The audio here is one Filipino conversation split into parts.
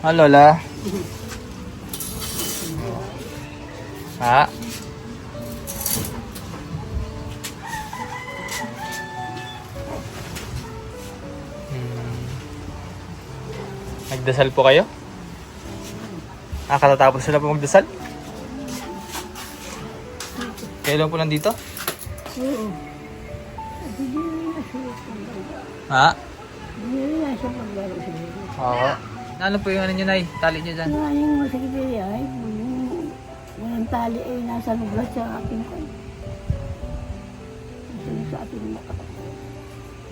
Ha, Lola? Ha? Hmm. Nagdasal po kayo? Ah, katatapos sila po magdasal? Kailan po nandito? Oo. Ha? Hindi na siya paglaro siguro. Oo. Ano po yung ano nyo, Nay? Tali nyo dyan. Kaya yung masakit ay yung walang tali ay nasa lugar sa aking ko. Nasa sa aking mata.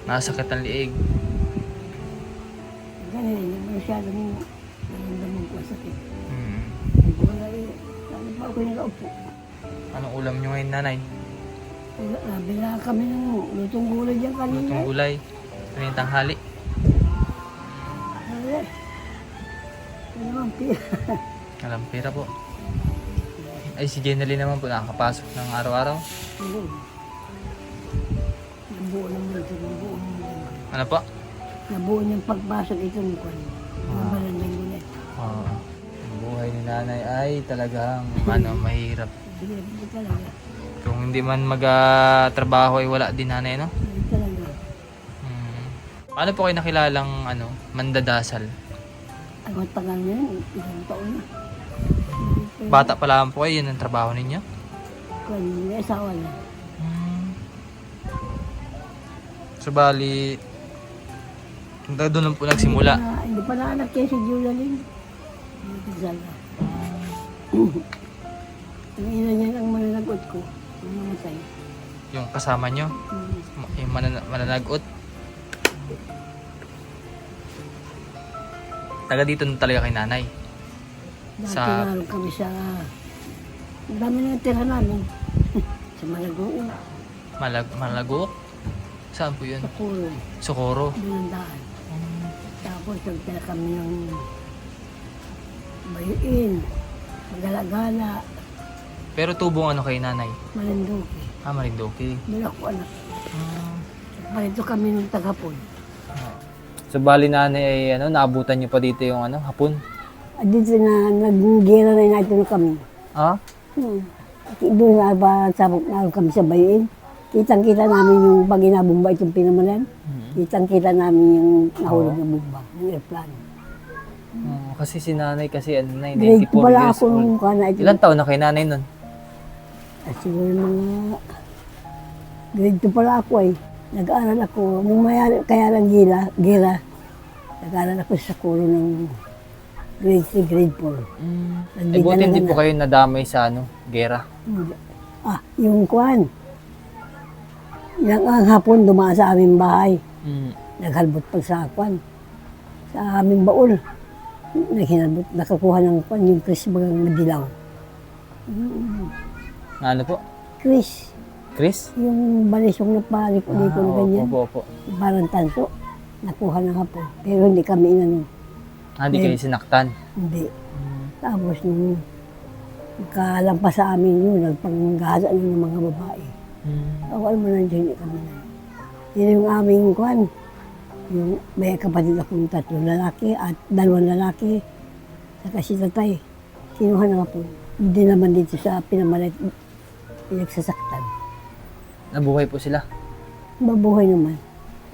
Nasakit ang liig. Ganun, hindi masyadong naramdaman ko ang sakit. Hmm. Wala eh, lalo pa ako nakaupo. Anong ulam nyo ngayon, Nanay? Wala, Nabila kami ng lutong gulay dyan kanina. Lutong gulay. Yung tanghali. Naman, pira. Alam, pera po. Ay, si Jenny naman po nakakapasok ng araw-araw. Hindi. Nabuo naman ito, nabuo naman. Ano po? Nabuo niyang pagpasok ito ng kwan. Ang malandang gulay. Oo. ang buhay ni nanay ay talagang ano, mahirap. Talaga. Kung hindi man mag-trabaho ay wala din nanay, no? Hindi talaga. Hmm. Paano po kayo nakilalang ano, mandadasal? Ang tagal na yun, ilang taon na. Bata pa lang po kayo, yun ang trabaho ninyo? Kwan, may asawa na. Hmm. So, bali, doon lang po nagsimula. Ah, hindi pa naanak kaya si. Hindi ko sala. Ang ina niya ang mananagot ko. Ang namatay. Yung kasama nyo, Hmm. yung manan- mananagot. Taga dito na talaga kay nanay. Dati Sa- naroon kami sa... Ang dami na tira namin. sa Malagoon. Malag Malagok? Saan po yun? Kuro. Socorro. Binandaan. Tapos nagtira kami ng bayuin. Magalagala. Pero tubong ano kay nanay? Malinduki. Ah, Marindoki. Doon ako anak. Parito kami nung tagapon. So bali nanay ay ano, naabutan niyo pa dito yung ano, hapon? At dito na nag-gira na natin kami. Ah? Hmm. Doon na ba sabok na kami sa bayin. Kitang-kita namin yung pag inabumba itong pinamalan. Kitang-kita namin yung nahulog na bumba ng airplane. Oo, kasi si nanay kasi ano na, Grade 94 2 pala years ako old. nung kana ito. Ilan taon na kay nanay nun? At siguro mga grade 2 pala ako eh. Nag-aaral ako. Nung mayari, kaya lang gira, gira. Nag-aaral ako sa kulo ng grade 3, grade 4. Eh, buti hindi po kayo nadamay sa ano, gera. Ah, yung kwan. Yung ang hapon dumaan sa aming bahay. Mm. Naghalbot pag sa kwan. Sa aming baul. Naghinalbot, nakakuha ng kwan, yung Chris bagang madilaw. Ano po? Chris, Chris? yung balisong na paliko-liko na Ah, ganyan. opo, opo. Parang tanso. Nakuha ng hapon. Pero hindi kami inano. Ah, di kayo sinaktan. Hindi. Tapos nung nakalampas sa amin yun, nagpanggasa na ng mga babae. Mm. Awal mo na dyan kami na. Yun yung aming kwan. Yung may kapatid akong tatlong lalaki at dalawang lalaki. Saka si tatay. Kinuha na nga po. Hindi naman dito sa pinamalit pinagsasaktan. Nabuhay po sila. Mabuhay naman.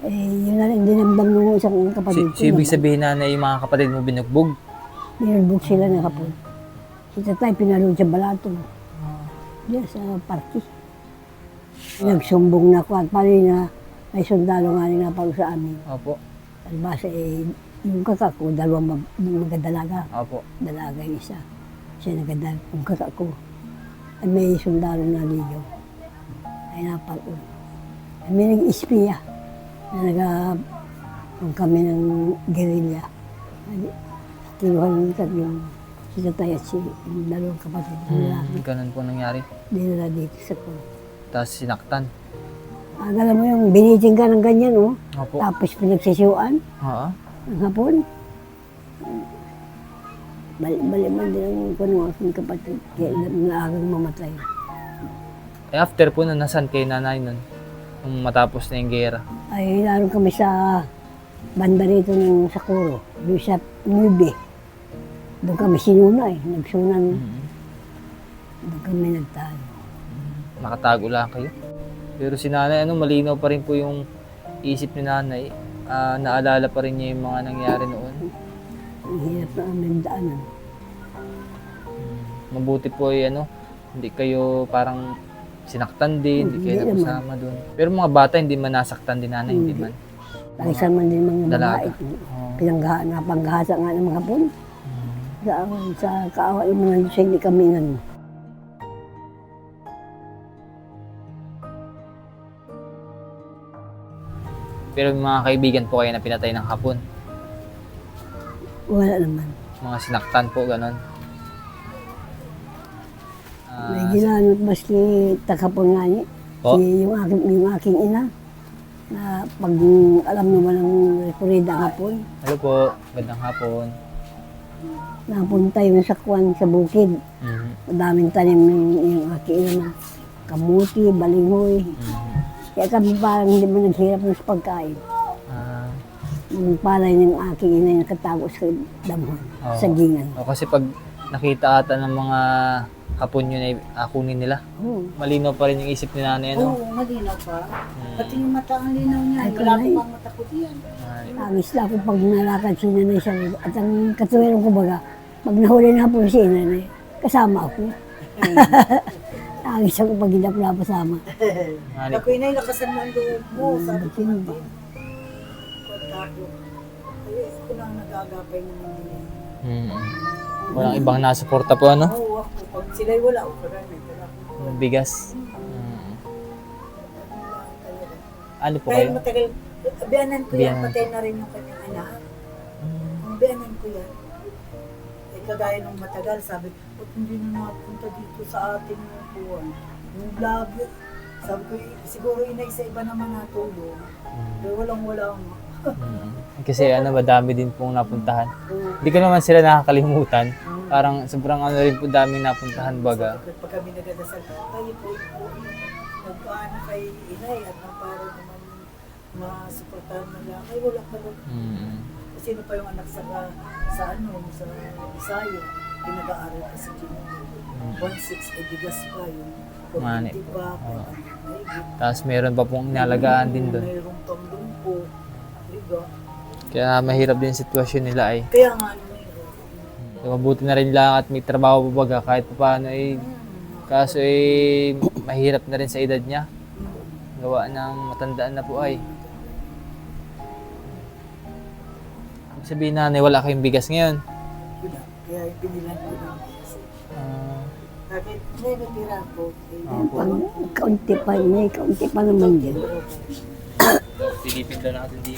Eh, yun na rin, dinamdam nung isang Si, kapatid so, ibig sabihin nanay yung mga kapatid mo binugbog. Nilalbog sila ng kapon. Si tatay pinalod sa balato. Diyan sa party. Nagsumbong na ako at pala na may sundalo nga rin napalo sa amin. Opo. Albasa eh, yung kaka ko, dalawang mag- magdalaga. Opo. Dalaga yung isa. Siya nagadal. Yung kaka ko. Ay may sundalo na ligaw. Ay napalo. Ay may nag-ispiya. Na naga kung kami ng guerrilla. Ay, kinuha ng tatlong si tatay at si yung dalawang kapatid ng lalaki. Mm, ganun po nangyari. Dinala dito sa ko. Tapos sinaktan. Ah, alam mo yung biniting ka ng ganyan, oh. Opo. Tapos pinagsisiwaan Oo. ng hapon. Balik-balik man din ang kuno aking kapatid. Kaya naagang mamatay. Eh, after po nun, nasan kay nanay nun? Nung matapos na yung gera. Ay, naroon kami sa banda rito ng Sakuro. Doon sa Nubi. Doon kami sinuna eh. Nagsunan. Mm. Doon kami nagtayo. Nakatago lang kayo. Pero si nanay, ano, malinaw pa rin po yung isip ni nanay. Ah, naalala pa rin niya yung mga nangyari noon. Ang hirap na aming daanan. Mabuti po ay ano, hindi kayo parang sinaktan din, hindi kayo Hindi naman. napasama doon. Pero mga bata, hindi man nasaktan din nanay, hindi man. Talisan man din mga Dalaga. babae. Oo. Pinanggaha na panghasa nga ng mga hapon. Sa, sa kaawa yung mga Diyos, hindi kami nan. Pero may mga kaibigan po kayo na pinatay ng hapon. Wala naman. Mga sinaktan po, ganon. Ginanot maski takapon nga ni. Po? Si yung aking, yung aking ina. Na pag alam naman ng rekurida hapon, hello po, gandang hapon. napunta yung sakwan sa bukid. Mhm. Madaming tanim ng yung aking ina na kamuti, balinghoy. Mhm. Kaya kami parang hindi mo naghirap ng pagkain. Ah, Yung palay ng aking ina yung nakatago sa damon, Oo. sa gingan. o kasi pag nakita ata ng mga hapon yun ay ah, kunin nila. Oo. Malinaw pa rin yung isip ni nanay, ano? Oo, malinaw pa. Hmm. Pati yung mata ang linaw niya. Ay, Wala kulay. ko pang matakot yan. Ay, Agis lang ako pag nalakad si nanay sa At ang katuwiran ko baga, pag nahuli na po si nanay, kasama ako. Agis ako pag hindi ako napasama. Mali. Ako inay, lakasan mo ang loob mo. Sabi ko Sino ba? natin. Pagkako. Ay, ako lang nagagapay naman din. Mm. Walang ibang nasuporta po, ano? Oo, ako. Pag sila'y wala, o karami. Bigas. Mm. Ano po Dahil kayo? matagal, biyanan ko yan, Biyanan. patay na rin yung kanyang anak. Ang biyanan ko yan. Eh, kagaya nung matagal, sabi, ba't hindi na napunta dito sa ating buwan? Yung labo. Sabi ko, "Eh, siguro inay sa iba naman natulong. Pero walang wala nga. Mm. Kasi ano, madami din pong napuntahan. Hindi ko naman sila nakakalimutan. Parang sobrang ano rin po daming napuntahan baga. Ko, Pag kami nagadasal, ay po, po, nagpaano kay inay at ang para naman masuportahan man lang. Ay, wala pa lang. Mm. Sino pa yung anak sa sa ano, sa Bisaya, pinag-aaral pa si Jimmy. 1.6 ay bigas pa yung Mani. 40 pa, Oo. ay, Tapos meron pa pong inalagaan din doon. Mayroong pang lumpo. Diba? Kaya mahirap din yung sitwasyon nila ay. Kaya nga. So, mabuti na rin lang at may trabaho pa baga kahit pa paano eh. Kaso eh, mahirap na rin sa edad niya. Gawa ng matandaan na po ay. Ibig Sabihin nanay, wala kayong bigas ngayon. Wala. Kaya binilan ko lang. Ah, Bakit? May natira ko. Eh, Opo. Pag kaunti pa, may kaunti pa naman din. silipin daw natin din.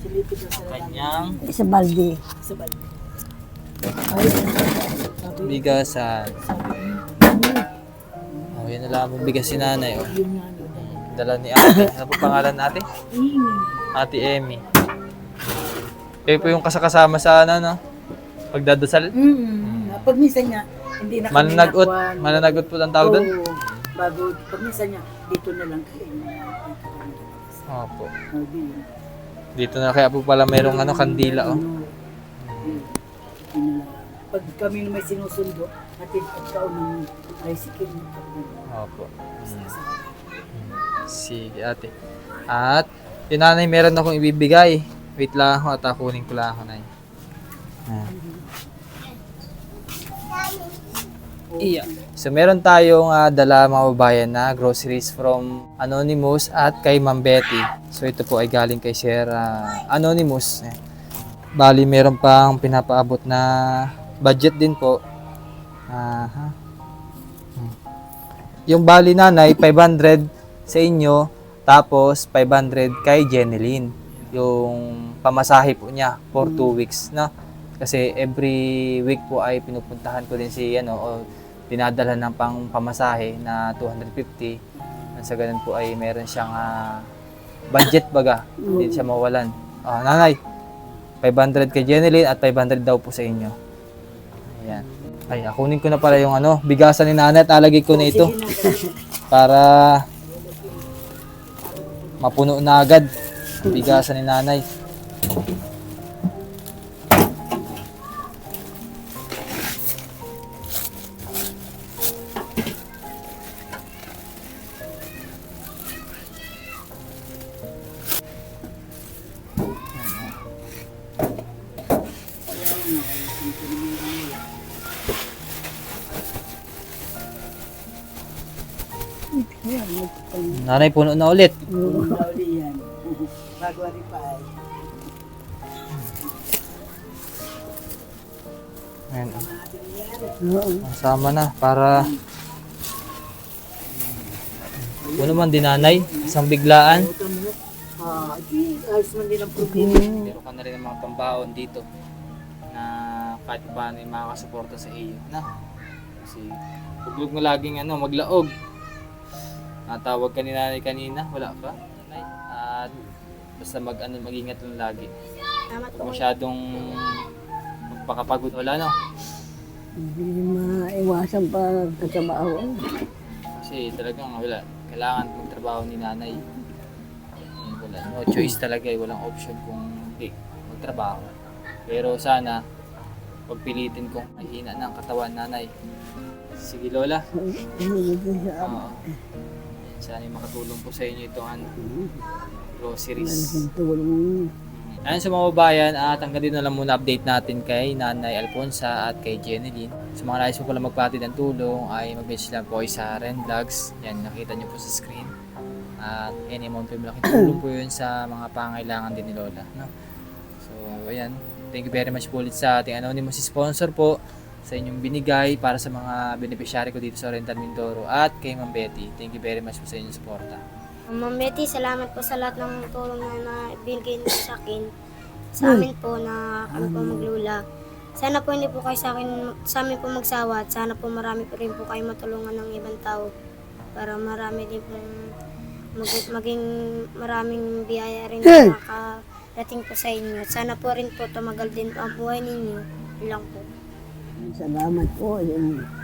Silipin ko sa Kanyang Sa balde. sa balde. Bigasan. Oh, yan na lang ang bigas si nanay. Oh. Dala ni ate. Ano po pangalan? Imi. Ate Emmy. Kayo po yung kasakasama sa ano, no? Pagdadasal. Mm. Pag minsan niya, hindi na kami Mananagot. nakuha. Mananagot po ang tawag doon? Oo. Bago, pag minsan niya, dito na lang kayo. Opo. Dito na kaya po pala mayroong ano, kandila, oh. Ano. Pag kami may sinusundo, natin pagkaon ng tricycle mo. Opo. Sige, ate. At, yung nanay, meron akong ibibigay. Wait lang ako at kunin ko lang ako, nay. Ah. Iya. So, meron tayong ah, dala mga babayan na groceries from Anonymous at kay Ma'am Betty. So, ito po ay galing kay Sir ah, Anonymous. Eh. Bali, meron pang pinapaabot na budget din po. Aha. Yung bali nanay, 500 sa inyo, tapos 500 kay Jeneline. Yung pamasahe po niya for 2 weeks, no? Kasi every week po ay pinupuntahan ko din si, ano, o dinadala ng pang pamasahe na 250. Nang sa ganun po ay meron siyang ah, budget baga. Hindi siya mawalan. Ah, nanay, 500 kay Jeneline at 500 daw po sa inyo. Ayan. Ay, kunin ko na pala yung ano, bigasan ni nanay at alagay ko na ito para mapuno na agad ang bigasan ni nanay. Nanay, puno na ulit. Oo. Uli yan. February 5. Ayan. Oo. Kasama na para Puno man din nanay, isang biglaan. Ah, ayos man din ang problema. Meron ka na rin ng mga pambaon dito na kahit paano yung makakasuporta sa iyo. Na? Kasi huwag mo laging ano, maglaog. Natawag ka ni nanay kanina, wala ka? Nanay. At basta mag, ano, mag-ingat lang lagi. Po. Huwag masyadong magpakapagod. Wala no? Hindi maiwasan pa katrabaho. Kasi talagang wala. Kailangan magtrabaho ni nanay. Wala. No choice talaga eh. Walang option kung hindi magtrabaho. Pero sana, pagpilitin kong mahina ng katawan nanay. Sige Lola. Hindi sa Oo. Sana yung makatulong po sa inyo itong ano, groceries. malaking tulong. Ayun sa mga babayan, at hanggang dito na lang muna update natin kay Nanay Alfonsa at kay Jeneline. Sa mga nais po pala magpatid ng tulong ay mag-message lang po kayo sa Ren Vlogs. Yan, nakita nyo po sa screen. At any amount po malaking tulong po yun sa mga pangailangan din ni Lola. No? So, ayan. Thank you very much po ulit sa ating anonymous sponsor po sa inyong binigay para sa mga beneficiary ko dito sa Rental Mindoro at kay Ma'am Betty. Thank you very much po sa inyong suporta. Ma'am Betty, salamat po sa lahat ng tulong na, na binigay niyo sa akin. Sa amin po na kami po maglula. Sana po hindi po kayo sa akin, sa amin po magsawa at sana po marami po rin po kayo matulungan ng ibang tao para marami din po mag, maging maraming biyaya rin na makarating po sa inyo. At Sana po rin po tumagal din po ang buhay ninyo. Lang po. Salamat po. Yun.